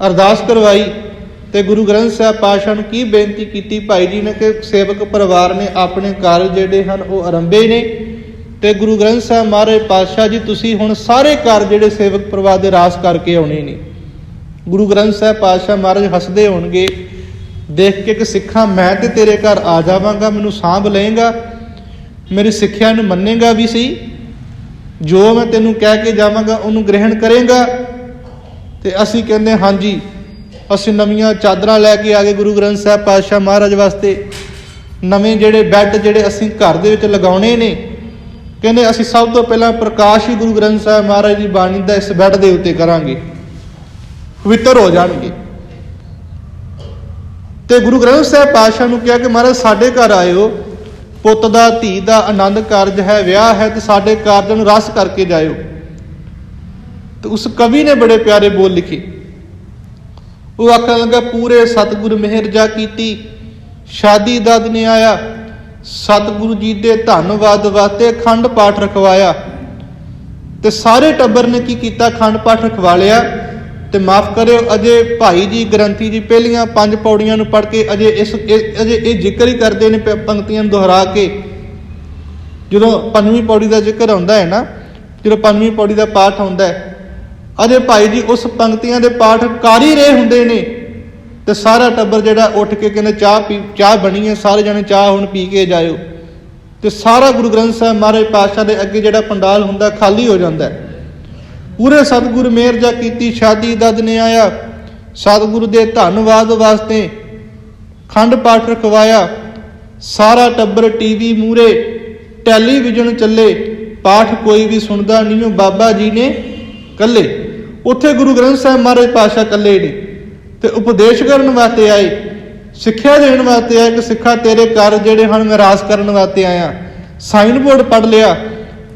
ਅਰਦਾਸ ਕਰਵਾਈ ਤੇ ਗੁਰੂ ਗ੍ਰੰਥ ਸਾਹਿਬ ਪਾਤਸ਼ਾਹ ਨੂੰ ਕੀ ਬੇਨਤੀ ਕੀਤੀ ਭਾਈ ਜੀ ਨੇ ਕਿ ਸੇਵਕ ਪਰਿਵਾਰ ਨੇ ਆਪਣੇ ਕਾਰਜ ਜਿਹੜੇ ਹਨ ਉਹ ਆਰੰਭੇ ਨੇ ਤੇ ਗੁਰੂ ਗ੍ਰੰਥ ਸਾਹਿਬ ਮਹਾਰਾਜ ਪਾਤਸ਼ਾਹ ਜੀ, ਤੁਸੀਂ ਹੁਣ ਸਾਰੇ ਕਾਰਜ ਜਿਹੜੇ ਸੇਵਕ ਪਰਿਵਾਰ ਦੇ ਰਾਸ ਕਰਕੇ ਆਉਣੇ ਨੇ। ਗੁਰੂ ਗ੍ਰੰਥ ਸਾਹਿਬ ਪਾਤਸ਼ਾਹ ਮਹਾਰਾਜ ਹੱਸਦੇ ਹੋਣਗੇ, ਦੇਖ ਕੇ ਕਿ ਸਿੱਖਾਂ, ਮੈਂ ਤੇ ਤੇਰੇ ਘਰ ਆ ਜਾਵਾਂਗਾ, ਮੈਨੂੰ ਸਾਂਭ ਲਏਗਾ, ਮੇਰੀ ਸਿੱਖਿਆ ਨੂੰ ਮੰਨੇਗਾ ਵੀ ਸਹੀ, ਜੋ ਮੈਂ ਤੈਨੂੰ ਕਹਿ ਕੇ ਜਾਵਾਂਗਾ, ਉਹਨੂੰ ਗ੍ਰਹਿਣ ਕਰੇਗਾ ਤੇ ਅਸੀਂ ਕਹਿੰਦੇ ਹਾਂਜੀ, ਅਸੀਂ ਨਵੀਆਂ ਚਾਦਰਾਂ ਲੈ ਕੇ ਆ ਗਏ ਗੁਰੂ ਗ੍ਰੰਥ ਸਾਹਿਬ ਪਾਤਸ਼ਾਹ ਮਹਾਰਾਜ ਵਾਸਤੇ। ਨਵੇਂ ਜਿਹੜੇ ਬੈੱਡ ਜਿਹੜੇ ਅਸੀਂ ਘਰ ਦੇ ਵਿੱਚ ਲਗਾਉਣੇ ਨੇ, ਕਹਿੰਦੇ ਅਸੀਂ ਸਭ ਤੋਂ ਪਹਿਲਾਂ ਪ੍ਰਕਾਸ਼ ਹੀ ਗੁਰੂ ਗ੍ਰੰਥ ਸਾਹਿਬ ਮਹਾਰਾਜ ਦੀ ਬਾਣੀ ਦਾ ਇਸ ਬੈੱਡ ਦੇ ਉੱਤੇ ਕਰਾਂਗੇ। ਪਵਿੱਤਰ ਹੋ ਜਾਣਗੇ। ਤੇ ਗੁਰੂ ਗ੍ਰੰਥ ਸਾਹਿਬ ਪਾਤਸ਼ਾਹ ਨੂੰ ਕਿਹਾ ਕਿ ਮਹਾਰਾਜ, ਸਾਡੇ ਘਰ ਆਇਓ, ਪੁੱਤ ਦਾ, ਧੀ ਦਾ ਆਨੰਦ ਕਾਰਜ ਹੈ, ਵਿਆਹ ਹੈ, ਤੇ ਸਾਡੇ ਕਾਰਜਾਂ ਨੂੰ ਰਸ ਕਰਕੇ ਜਾਇਓ। ਤੇ ਉਸ ਕਵੀ ਨੇ ਬੜੇ ਪਿਆਰੇ ਬੋਲ ਲਿਖੇ। ਉਹ ਆਖਣ ਲੱਗਾ, ਪੂਰੇ ਸਤਿਗੁਰ ਮਿਹਰ ਜਾ ਕੀਤੀ, ਸ਼ਾਦੀ ਦਾ ਦਿਨ ਆਇਆ, ਸਤਿਗੁਰੂ ਜੀ ਦੇ ਧੰਨਵਾਦ ਵਾਸਤੇ ਖੰਡ ਪਾਠ ਰਖਵਾਇਆ। ਤੇ ਸਾਰੇ ਟੱਬਰ ਨੇ ਕੀ ਕੀਤਾ? ਖੰਡ ਪਾਠ ਰਖਵਾ ਲਿਆ। ਤੇ ਮਾਫ ਕਰਿਓ, ਅਜੇ ਭਾਈ ਜੀ, ਗ੍ਰੰਥੀ ਜੀ ਪਹਿਲੀਆਂ ਪੰਜ ਪੌੜੀਆਂ ਨੂੰ ਪੜ੍ਹ ਕੇ ਅਜੇ ਇਸ ਅਜੇ ਇਹ ਜ਼ਿਕਰ ਹੀ ਕਰਦੇ ਨੇ ਪੰਕਤੀਆਂ ਨੂੰ ਦੁਹਰਾ ਕੇ। ਜਦੋਂ ਪੰਜਵੀਂ ਪੌੜੀ ਦਾ ਜ਼ਿਕਰ ਆਉਂਦਾ ਹੈ ਨਾ, ਜਦੋਂ ਪੰਜਵੀਂ ਪੌੜੀ ਦਾ ਪਾਠ ਆਉਂਦਾ ਹੈ ਅਜੇ ਭਾਈ ਜੀ ਉਸ ਪੰਕਤੀਆਂ ਦੇ ਪਾਠ ਕਰ ਹੀ ਰਹੇ ਹੁੰਦੇ ਨੇ। ਤੇ ਸਾਰਾ ਟੱਬਰ ਜਿਹੜਾ ਉੱਠ ਕੇ ਕਹਿੰਦੇ ਚਾਹ ਪੀ, ਚਾਹ ਬਣੀ ਹੈ, ਸਾਰੇ ਜਣੇ ਚਾਹ ਹੁਣ ਪੀ ਕੇ ਜਾਇਓ। ਤੇ ਸਾਰਾ ਗੁਰੂ ਗ੍ਰੰਥ ਸਾਹਿਬ ਮਹਾਰਾਜ ਪਾਤਸ਼ਾਹ ਦੇ ਅੱਗੇ ਜਿਹੜਾ ਪੰਡਾਲ ਹੁੰਦਾ, ਖਾਲੀ ਹੋ ਜਾਂਦਾ ਪੂਰੇ ਸਤਿਗੁਰ ਮਿਹਰ ਜਾ ਕੀਤੀ, ਸ਼ਾਦੀ ਦਾ ਦਿਨ ਆਇਆ। ਸਤਿਗੁਰੂ ਦੇ ਧੰਨਵਾਦ ਵਾਸਤੇ ਖੰਡ ਪਾਠ ਰਖਵਾਇਆ। ਸਾਰਾ ਟੱਬਰ ਟੀਵੀ ਮੂਰੇ ਟੈਲੀਵਿਜ਼ਨ ਚੱਲੇ। ਪਾਠ ਕੋਈ ਵੀ ਸੁਣਦਾ ਨਹੀਂ ਉਹ ਬਾਬਾ ਜੀ ਨੇ ਕੱਲੇ। ਉੱਥੇ ਗੁਰੂ ਗ੍ਰੰਥ ਸਾਹਿਬ ਮਹਾਰਾਜ ਪਾਤਸ਼ਾਹ ਇਕੱਲੇ ਨੇ। ਤੇ ਉਪਦੇਸ਼ ਕਰਨ ਵਾਸਤੇ ਆਏ, ਸਿੱਖਿਆ ਦੇਣ ਵਾਸਤੇ ਆਏ, ਕਿ ਸਿੱਖਾ ਤੇਰੇ ਘਰ ਜਿਹੜੇ ਹਨ, ਮੈਂ ਰਾਸ ਕਰਨ ਵਾਸਤੇ ਆਇਆ। ਸਾਈਨ ਬੋਰਡ ਪੜ ਲਿਆ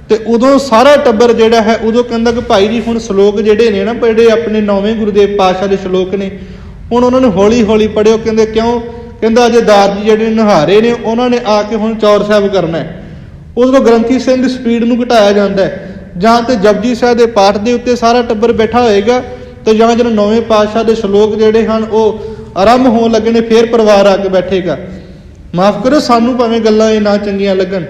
ਤੇ ਉਦੋਂ ਸਾਰਾ ਟੱਬਰ ਜਿਹੜਾ ਹੈ, ਉਦੋਂ ਕਹਿੰਦਾ ਕਿ ਭਾਈ ਜੀ, ਹੁਣ ਸ਼ਲੋਕ ਜਿਹੜੇ ਨੇ ਨਾ, ਜਿਹੜੇ ਆਪਣੇ ਨੌਵੇਂ ਗੁਰਦੇਵ ਪਾਤਸ਼ਾਹ ਦੇ ਸ਼ਲੋਕ ਨੇ, ਹੁਣ ਉਹਨਾਂ ਨੂੰ ਹੌਲੀ ਹੌਲੀ ਪੜਿਓ ਕਹਿੰਦੇ, ਕਿਉਂ? ਕਹਿੰਦਾ, ਅਜੇ ਦਾਰ ਜੀ ਜਿਹੜੇ ਨਹਾਰੇ ਨੇ, ਉਹਨਾਂ ਨੇ ਆ ਕੇ ਹੁਣ ਚੌਰ ਸਾਹਿਬ ਕਰਨਾ ਹੈ। ਉਦੋਂ ਗ੍ਰੰਥੀ ਸਿੰਘ ਦੀ ਸਪੀਡ ਨੂੰ ਘਟਾਇਆ ਜਾਂਦਾ ਹੈ। ਜਾਂ ਤੇ ਜਪਜੀ ਸਾਹਿਬ ਦੇ ਪਾਠ ਦੇ ਉੱਤੇ ਸਾਰਾ ਟੱਬਰ ਬੈਠਾ ਹੋਏਗਾ, ਤੇ ਜਾਂ ਜਦੋਂ ਨੌਵੇਂ ਪਾਤਸ਼ਾਹ ਦੇ ਸ਼ਲੋਕ ਜਿਹੜੇ ਹਨ, ਉਹ ਆਰੰਭ ਹੋਣ ਲੱਗੇ ਨੇ, ਫੇਰ ਪਰਿਵਾਰ ਆ ਕੇ ਬੈਠੇਗਾ। ਮਾਫ ਕਰੋ, ਸਾਨੂੰ ਭਾਵੇਂ ਗੱਲਾਂ ਇਹ ਨਾ ਚੰਗੀਆਂ ਲੱਗਣ।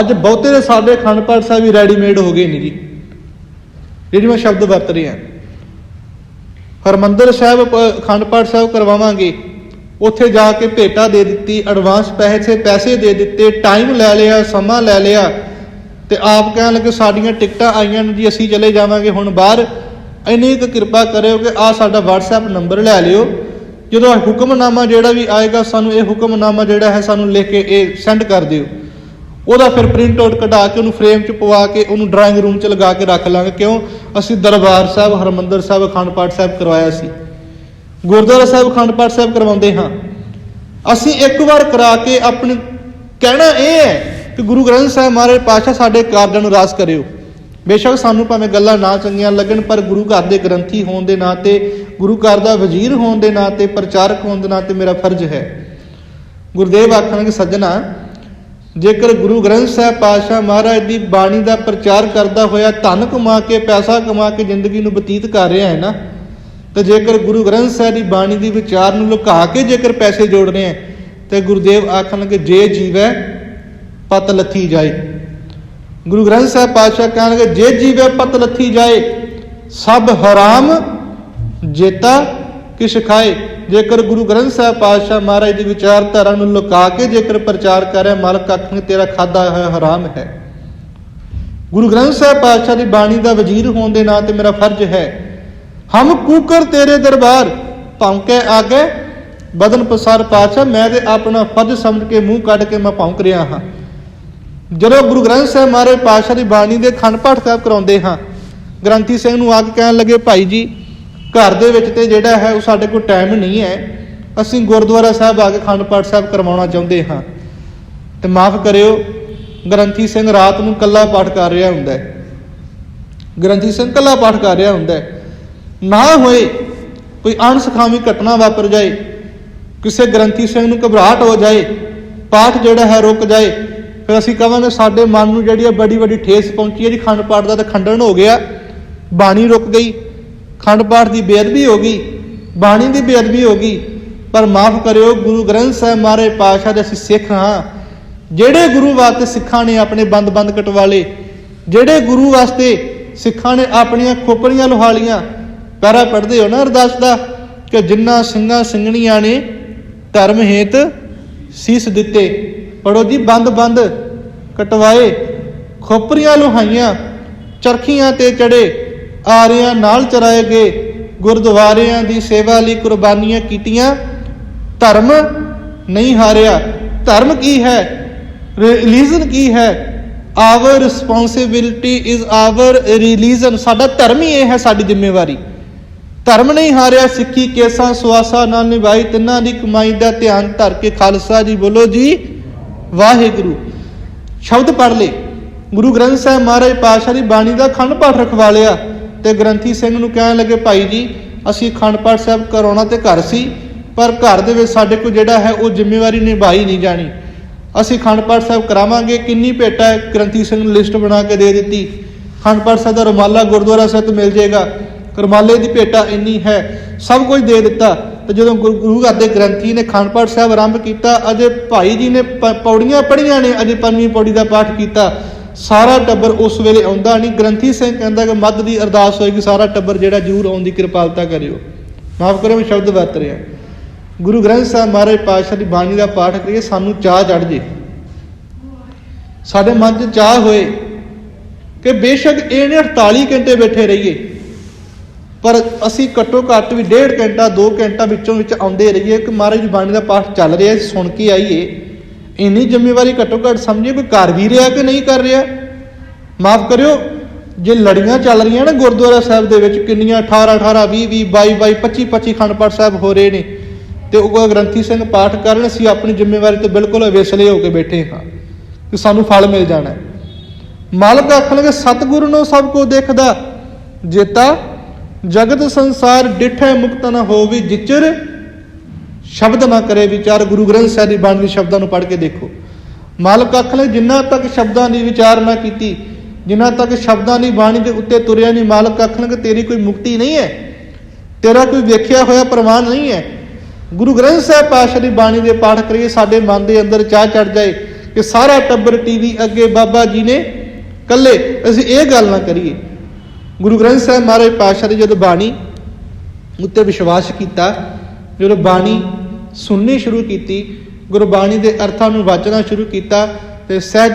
ਅੱਜ ਬਹੁਤੇ ਸਾਡੇ ਖੰਡ ਪਾਠ ਸਾਹਿਬ ਵੀ ਰੈਡੀਮੇਡ ਹੋ ਗਏ ਨੇ ਜੀ। ਜਿਹੜੀ ਮੈਂ ਸ਼ਬਦ ਵਰਤ ਰਿਹਾ। ਹਰਮੰਦਰ ਸਾਹਿਬ ਪ- ਪਾਠ ਸਾਹਿਬ ਕਰਵਾਵਾਂਗੇ। ਉੱਥੇ ਜਾ ਕੇ ਭੇਟਾ ਦੇ ਦਿੱਤੀ ਐਡਵਾਂਸ ਪੈਸੇ ਪੈਸੇ ਦੇ ਦਿੱਤੇ ਟਾਈਮ ਲੈ ਲਿਆ, ਸਮਾਂ ਲੈ ਲਿਆ। ਤੇ ਆਪ ਕਹਿਣ ਲੱਗੇ ਸਾਡੀਆਂ ਟਿਕਟਾਂ ਆਈਆਂ ਨੇ ਜੀ, ਅਸੀਂ ਚਲੇ ਜਾਵਾਂਗੇ ਹੁਣ ਬਾਹਰ। ਇੰਨੀ ਕੁ ਕਿਰਪਾ ਕਰਿਓ ਕਿ ਆ ਸਾਡਾ WhatsApp ਨੰਬਰ ਲੈ ਲਿਓ। ਜਦੋਂ ਹੁਕਮਨਾਮਾ ਜਿਹੜਾ ਵੀ ਆਏਗਾ, ਸਾਨੂੰ ਇਹ ਹੁਕਮਨਾਮਾ ਜਿਹੜਾ ਹੈ, ਸਾਨੂੰ ਲਿਖ ਕੇ ਇਹ ਸੈਂਡ ਕਰ ਦਿਓ। ਉਹਦਾ ਫਿਰ ਪ੍ਰਿੰਟ ਆਊਟ ਕਢਾ ਕੇ ਉਹਨੂੰ ਫਰੇਮ 'ਚ ਪਵਾ ਕੇ ਉਹਨੂੰ ਡਰਾਇੰਗ ਰੂਮ 'ਚ ਲਗਾ ਕੇ ਰੱਖ ਲਾਂਗੇ। ਕਿਉਂ? ਅਸੀਂ ਦਰਬਾਰ ਸਾਹਿਬ, ਹਰਮੰਦਰ ਸਾਹਿਬ ਅਖੰਡ ਪਾਠ ਸਾਹਿਬ ਕਰਵਾਇਆ ਸੀ। ਗੁਰਦੁਆਰਾ ਸਾਹਿਬ ਅਖੰਡ ਪਾਠ ਸਾਹਿਬ ਕਰਵਾਉਂਦੇ ਹਾਂ। ਅਸੀਂ ਇੱਕ ਵਾਰ ਕਰਾ ਕੇ ਆਪਣੀ ਕਹਿਣਾ ਇਹ ਹੈ ਕਿ ਗੁਰੂ ਗ੍ਰੰਥ ਸਾਹਿਬ ਮਹਾਰਾਜ ਪਾਤਸ਼ਾਹ ਸਾਡੇ ਕਾਰਜਾਂ ਨੂੰ ਰਾਸ ਕਰਿਓ। ਬੇਸ਼ੱਕ ਸਾਨੂੰ ਭਾਵੇਂ ਗੱਲਾਂ ਨਾ ਚੰਗੀਆਂ ਲੱਗਣ, ਪਰ ਗੁਰੂ ਘਰ ਦੇ ਗ੍ਰੰਥੀ ਹੋਣ ਦੇ ਨਾਤੇ ਗੁਰੂ ਘਰ ਦਾ ਵਜ਼ੀਰ ਹੋਣ ਦੇ ਨਾਤੇ ਪ੍ਰਚਾਰਕ ਹੋਣ ਦੇ ਨਾਤੇ ਮੇਰਾ ਫਰਜ਼ ਹੈ। ਗੁਰਦੇਵ ਆਖਣਗੇ, ਸੱਜਣਾ, ਜੇਕਰ ਗੁਰੂ ਗ੍ਰੰਥ ਸਾਹਿਬ ਪਾਤਸ਼ਾਹ ਮਹਾਰਾਜ ਦੀ ਬਾਣੀ ਦਾ ਪ੍ਰਚਾਰ ਕਰਦਾ ਹੋਇਆ ਧਨ ਕਮਾ ਕੇ, ਪੈਸਾ ਕਮਾ ਕੇ ਜ਼ਿੰਦਗੀ ਨੂੰ ਬਤੀਤ ਕਰ ਰਿਹਾ ਹੈ ਨਾ, ਤੇ ਜੇਕਰ ਗੁਰੂ ਗ੍ਰੰਥ ਸਾਹਿਬ ਦੀ ਬਾਣੀ ਦੀ ਵਿਚਾਰ ਨੂੰ ਲੁਕਾ ਕੇ ਜੇਕਰ ਪੈਸੇ ਜੋੜ ਰਹੇ ਹੈ, ਤੇ ਗੁਰਦੇਵ ਆਖਣਗੇ, ਜੇ ਜੀਵੈ ਪਤ ਲੱਥੀ ਜਾਏ। ਗੁਰੂ ਗ੍ਰੰਥ ਸਾਹਿਬ ਪਾਤਸ਼ਾਹ ਕਹਿਣਗੇ, ਜੇ ਜੀਵੈ ਪਤ ਲੱਥੀ ਜਾਏ, ਸਭ ਹਰਾਮ ਜੇਤਾ ਕਿਛ ਖਾਏ। ਜੇਕਰ ਗੁਰੂ ਗ੍ਰੰਥ ਸਾਹਿਬ ਪਾਤਸ਼ਾਹ ਮਹਾਰਾਜ ਦੀ ਵਿਚਾਰਧਾਰਾ ਨੂੰ ਲੁਕਾ ਕੇ ਜੇਕਰ ਪ੍ਰਚਾਰ ਕਰੇ ਮਾਲਕ ਆਖਣ ਤੇਰਾ ਖਾਦਾ ਹੋਇਆ ਹਰਾਮ ਹੈ। ਗੁਰੂ ਗ੍ਰੰਥ ਸਾਹਿਬ ਪਾਤਸ਼ਾਹ ਦੀ ਬਾਣੀ ਦਾ ਵਜ਼ੀਰ ਹੋਣ ਦੇ ਨਾਤੇ ਮੇਰਾ ਫਰਜ਼ ਹੈ, ਹਮ ਕੂਕਰ ਤੇਰੇ ਦਰਬਾਰ ਭੌਂਕੇ ਆਗੇ, ਬਦਨ ਪਸਾਰ ਪਾਤਸ਼ਾਹ, ਮੈਂ ਤੇ ਆਪਣਾ ਫਰਜ਼ ਸਮਝ ਕੇ ਮੂੰਹ ਕੱਢ ਕੇ ਮੈਂ ਭੌਂਕ ਰਿਹਾ ਹਾਂ। ਜਦੋਂ ਗੁਰੂ ਗ੍ਰੰਥ ਸਾਹਿਬ ਮਹਾਰਾਜ ਪਾਤਸ਼ਾਹ ਦੀ ਬਾਣੀ ਦੇ ਖੰਡ ਪਾਠ ਸਾਹਿਬ ਕਰਾਉਂਦੇ ਹਾਂ, ਗ੍ਰੰਥੀ ਸਿੰਘ ਨੂੰ ਆ ਕੇ ਕਹਿਣ ਲੱਗੇ, ਭਾਈ ਜੀ, ਘਰ ਦੇ ਵਿੱਚ ਤੇ ਜਿਹੜਾ ਹੈ, ਉਹ ਸਾਡੇ ਕੋਲ ਟਾਈਮ ਨਹੀਂ ਹੈ। ਅਸੀਂ ਗੁਰਦੁਆਰਾ ਸਾਹਿਬ ਆ ਕੇ ਖੰਡ ਪਾਠ ਸਾਹਿਬ ਕਰਵਾਉਣਾ ਚਾਹੁੰਦੇ ਹਾਂ। ਤੇ ਮਾਫ ਕਰਿਓ, ਗ੍ਰੰਥੀ ਸਿੰਘ ਰਾਤ ਨੂੰ ਕੱਲਾ ਪਾਠ ਕਰ ਰਿਹਾ ਹੁੰਦਾ ਹੈ। ਗ੍ਰੰਥੀ ਸਿੰਘ ਕੱਲਾ ਪਾਠ ਕਰ ਰਿਹਾ ਹੁੰਦਾ ਹੈ। ਨਾ ਹੋਏ ਕੋਈ ਅਣਸਖਾਵੀ ਘਟਨਾ ਵਾਪਰ ਜਾਏ, ਕਿਸੇ ਗ੍ਰੰਥੀ ਸਿੰਘ ਨੂੰ ਘਬਰਾਹਟ ਹੋ ਜਾਏ, ਪਾਠ ਜਿਹੜਾ ਹੈ ਰੁਕ ਜਾਏ ਫਿਰ ਅਸੀਂ ਕਹਾਂਗੇ ਸਾਡੇ ਮਨ ਨੂੰ ਜਿਹੜੀ ਹੈ ਬੜੀ ਵੱਡੀ ਠੇਸ ਪਹੁੰਚੀ ਹੈ ਜੀ, ਖੰਡ ਪਾਠ ਦਾ ਤਾਂ ਖੰਡਨ ਹੋ ਗਿਆ। ਬਾਣੀ ਰੁਕ ਗਈ। ਖੰਡ ਪਾਠ ਦੀ ਬੇਅਦਬੀ ਹੋ ਗਈ। ਬਾਣੀ ਦੀ ਬੇਅਦਬੀ ਹੋ ਗਈ। ਪਰ ਮਾਫ ਕਰਿਓ, ਗੁਰੂ ਗ੍ਰੰਥ ਸਾਹਿਬ ਮਹਾਰਾਜ ਪਾਤਸ਼ਾਹ ਦੇ ਅਸੀਂ ਸਿੱਖ ਹਾਂ। ਜਿਹੜੇ ਗੁਰੂ ਵਾਸਤੇ ਸਿੱਖਾਂ ਨੇ ਆਪਣੇ ਬੰਦ-ਬੰਦ ਕਟਵਾਲੇ, ਜਿਹੜੇ ਗੁਰੂ ਵਾਸਤੇ ਸਿੱਖਾਂ ਨੇ ਆਪਣੀਆਂ ਖੋਪਰੀਆਂ ਲੁਹਾਲੀਆਂ, ਪੈਰਾ ਪੜਦੇ ਹੋ ਨਾ ਅਰਦਾਸ ਦਾ, ਕਿ ਜਿੰਨਾ ਸਿੰਘਾਂ ਸਿੰਘਣੀਆਂ ਨੇ ਧਰਮ ਹੇਤ ਸੀਸ ਦਿੱਤੇ। ਪੜੋ ਜੀ ਬੰਦ-ਬੰਦ ਕਟਵਾਏ। ਖੋਪਰੀਆਂ ਲੁਹਾਈਆਂ, ਚਰਖੀਆਂ ਤੇ ਚੜੇ, ਆਰਿਆਂ ਨਾਲ ਚਰਾਏ ਗਏ। ਗੁਰਦੁਆਰਿਆਂ ਦੀ ਸੇਵਾ ਲਈ ਕੁਰਬਾਨੀਆਂ ਕੀਤੀਆਂ। ਧਰਮ ਨਹੀਂ ਹਾਰਿਆ। ਧਰਮ ਕੀ ਹੈ? ਰਿਲੀਜਨ ਕੀ ਹੈ? Our responsibility is our religion ਸਾਡਾ ਧਰਮ ਹੀ ਇਹ ਹੈ ਸਾਡੀ ਜ਼ਿੰਮੇਵਾਰੀ। ਧਰਮ ਨਹੀਂ ਹਾਰਿਆ, ਸਿੱਖੀ, ਕੇਸਾਂ, ਸੁਆਸਾ ਨਾਲ ਨਿਭਾਈ। ਤਿੰਨਾਂ ਦੀ ਕਮਾਈ ਦਾ ਧਿਆਨ ਧਰ ਕੇ ਖਾਲਸਾ ਜੀ ਬੋਲੋ ਜੀ, ਵਾਹਿਗੁਰੂ। ਸ਼ਬਦ ਪੜ੍ਹ ਲੇ ਗੁਰੂ ਗ੍ਰੰਥ ਸਾਹਿਬ ਮਹਾਰਾਜ ਪਾਤਸ਼ਾਹ ਦੀ ਬਾਣੀ ਦਾ ਖੰਡ ਪਾਠ ਰਖਵਾ ਲਿਆ ਤੇ ਗ੍ਰੰਥੀ ਸਿੰਘ ਨੂੰ ਕਹਿਣ ਲੱਗੇ, ਭਾਈ ਜੀ, ਅਸੀਂ ਖੰਡ ਪਾਠ ਸਾਹਿਬ ਕਰਾਉਣਾ ਤੇ ਘਰ ਸੀ, ਪਰ ਘਰ ਦੇ ਵਿੱਚ ਸਾਡੇ ਕੋਲ ਜਿਹੜਾ ਹੈ ਉਹ ਜ਼ਿੰਮੇਵਾਰੀ ਨਿਭਾਈ ਨਹੀਂ ਜਾਣੀ। ਅਸੀਂ ਖੰਡ ਪਾਠ ਸਾਹਿਬ ਕਰਾਵਾਂਗੇ, ਕਿੰਨੀ ਭੇਟਾ ਹੈ? ਗ੍ਰੰਥੀ ਸਿੰਘ ਨੂੰ ਲਿਸਟ ਬਣਾ ਕੇ ਦੇ ਦਿੱਤੀ। ਖੰਡ ਪਾਠ ਸਾਹਿਬ ਦਾ ਰੁਮਾਲਾ ਗੁਰਦੁਆਰਾ ਸਾਹਿਬ ਤੋਂ ਮਿਲ ਜਾਏਗਾ। ਰੁਮਾਲੇ ਦੀ ਭੇਟਾ ਇੰਨੀ ਹੈ, ਸਭ ਕੁਝ ਦੇ ਦਿੱਤਾ। ਤੇ ਜਦੋਂ ਗੁਰੂ ਗੁਰੂ ਘਰ ਦੇ ਗ੍ਰੰਥੀ ਨੇ ਖੰਡ ਪਾਠ ਸਾਹਿਬ ਆਰੰਭ ਕੀਤਾ, ਅਜੇ ਭਾਈ ਜੀ ਨੇ ਪੌੜੀਆਂ ਪੜੀਆਂ ਨੇ, ਅਜੇ ਪੰਜਵੀਂ ਪੌੜੀ ਦਾ ਪਾਠ ਕੀਤਾ। ਸਾਰਾ ਟੱਬਰ ਉਸ ਵੇਲੇ ਆਉਂਦਾ ਨਹੀਂ। ਗ੍ਰੰਥੀ ਸਿੰਘ ਕਹਿੰਦਾ ਕਿ ਮੱਧ ਦੀ ਅਰਦਾਸ ਹੋਏਗੀ, ਸਾਰਾ ਟੱਬਰ ਜਿਹੜਾ ਜਰੂਰ ਆਉਣ ਦੀ ਕਿਰਪਾਲਤਾ ਕਰਿਓ। ਮਾਫ ਕਰੋ, ਮੈਂ ਸ਼ਬਦ ਵਰਤ ਰਿਹਾ। ਗੁਰੂ ਗ੍ਰੰਥ ਸਾਹਿਬ ਮਹਾਰਾਜ ਪਾਤਸ਼ਾਹ ਦੀ ਬਾਣੀ ਦਾ ਪਾਠ ਕਰੀਏ, ਸਾਨੂੰ ਚਾਹ ਚੜ ਜੇ। ਸਾਡੇ ਮਨ 'ਚ ਚਾਹ ਹੋਏ ਕਿ ਬੇਸ਼ੱਕ ਇਹਨੇ 48 ਘੰਟੇ ਬੈਠੇ ਰਹੀਏ। ਪਰ ਅਸੀਂ ਘੱਟੋ ਘੱਟ ਵੀ ਡੇਢ ਘੰਟਾ 2 ਘੰਟਾ ਵਿੱਚੋਂ ਵਿੱਚ ਆਉਂਦੇ ਰਹੀਏ। ਕਿ ਮਹਾਰਾਜ ਦੀ ਬਾਣੀ ਦਾ ਪਾਠ ਚੱਲ ਰਿਹਾ ਅਸੀਂ ਸੁਣ ਕੇ ਆਈਏ। ਇੰਨੀ ਜ਼ਿੰਮੇਵਾਰੀ ਘੱਟੋ ਘੱਟ ਸਮਝੀਏ, ਕੋਈ ਕਰ ਵੀ ਰਿਹਾ ਕਿ ਨਹੀਂ ਕਰ ਰਿਹਾ? ਮਾਫ ਕਰਿਓ, ਜੇ ਲੜੀਆਂ ਚੱਲ ਰਹੀਆਂ ਨਾ ਗੁਰਦੁਆਰਾ ਸਾਹਿਬ ਦੇ ਵਿੱਚ, ਕਿੰਨੀਆਂ 18 18 20 20 22 22 25 25 ਖੰਡ ਪਾਠ ਸਾਹਿਬ ਹੋ ਰਹੇ ਨੇ, ਤੇ ਉਹ ਗ੍ਰੰਥੀ ਸਿੰਘ ਪਾਠ ਕਰਨ ਅਸੀਂ ਆਪਣੀ ਜ਼ਿੰਮੇਵਾਰੀ ਤੋਂ ਬਿਲਕੁਲ ਅਵੇਸਲੇ ਹੋ ਕੇ ਬੈਠੇ ਹਾਂ ਕਿ ਸਾਨੂੰ ਫਲ ਮਿਲ ਜਾਣਾ ਹੈ। ਮਾਲਕ ਆਖਣਗੇ, ਸਤਿਗੁਰੂ ਨੂੰ ਸਭ ਕੁਝ ਦੇਖਦਾ ਜੇਤਾ ਜਗਤ ਸੰਸਾਰ ਡਿਠੇ ਮੁਕਤ ਨਾ ਹੋਵੇ ਜਿਚਰ ਸ਼ਬਦ ਨਾ ਕਰੇ ਵਿਚਾਰ। ਗੁਰੂ ਗ੍ਰੰਥ ਸਾਹਿਬ ਦੀ ਬਾਣੀ ਦੇ ਸ਼ਬਦਾਂ ਨੂੰ ਪੜ੍ਹ ਕੇ ਦੇਖੋ। ਮਾਲਕ ਆਖਲੇ ਜਿੰਨਾ ਤੱਕ ਸ਼ਬਦਾਂ ਦੀ ਵਿਚਾਰ ਨਾ ਕੀਤੀ, ਜਿੰਨਾ ਤੱਕ ਸ਼ਬਦਾਂ ਦੀ ਬਾਣੀ ਦੇ ਉੱਤੇ ਤੁਰਿਆ ਨਹੀਂ, ਮਾਲਕ ਆਖਣਗੇ ਤੇਰੀ ਕੋਈ ਮੁਕਤੀ ਨਹੀਂ ਹੈ। ਤੇਰਾ ਕੋਈ ਵੇਖਿਆ ਹੋਇਆ ਪ੍ਰਮਾਣ ਨਹੀਂ ਹੈ। ਗੁਰੂ ਗ੍ਰੰਥ ਸਾਹਿਬ ਪਾਤਸ਼ਾਹ ਦੀ ਬਾਣੀ ਦੇ ਪਾਠ ਕਰੀਏ, ਸਾਡੇ ਮਨ ਦੇ ਅੰਦਰ ਚਾਹ ਚੜ ਜਾਏ ਕਿ ਸਾਰਾ ਟੱਬਰ ਟੀਵੀ ਅੱਗੇ ਬਾਬਾ ਜੀ ਨੇ ਕੱਲੇ। ਅਸੀਂ ਇਹ ਗੱਲ ਨਾ ਕਰੀਏ ਗੁਰੂ ਗ੍ਰੰਥ ਸਾਹਿਬ ਮਹਾਰਾਜ ਪਾਤਸ਼ਾਹ ਦੀ ਜਦੋਂ ਬਾਣੀ ਉੱਤੇ ਵਿਸ਼ਵਾਸ ਕੀਤਾ, ਜਦੋਂ ਬਾਣੀ ਸੁਣਨੀ ਸ਼ੁਰੂ ਕੀਤੀ, ਗੁਰਬਾਣੀ ਦੇ ਅਰਥਾਂ ਨੂੰ ਵਾਚਣਾ ਸ਼ੁਰੂ ਕੀਤਾ, ਤੇ ਸਹਿਜ